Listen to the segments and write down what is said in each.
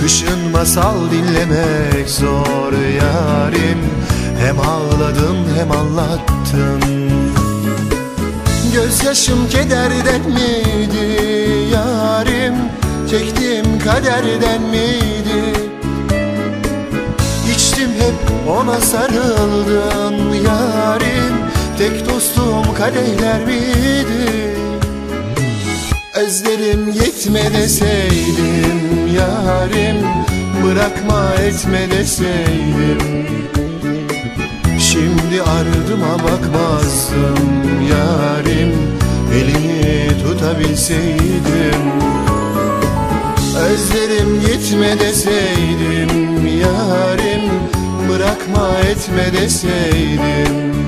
Kışın masal dinlemek zor yarim. Hem ağladım hem anlattım Gözyaşım kederden miydi yarim? Çektiğim kaderden miydi? İçtim hep ona sarıldım yarim. Tek dostum kadehler miydi Özlerim yetme deseydim yarim Bırakma etme deseydim. Şimdi ardıma bakmazdım yarim Elini tutabilseydim. Özlerim gitme deseydim yarim Bırakma etme deseydim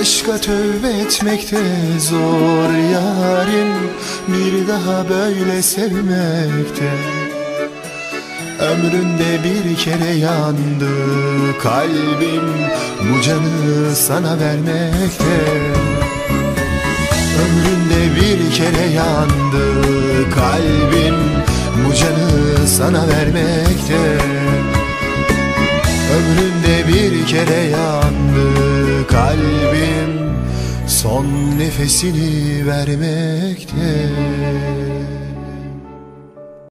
Aşka tövbe etmekte zor yarim. Bir daha böyle sevmekte Ömründe bir kere yandı kalbim. Bu canı sana vermekte Ömründe bir kere yandı kalbim. Bu canı sana vermekte Ömründe bir kere yandı kalbim. Son nefesini vermekte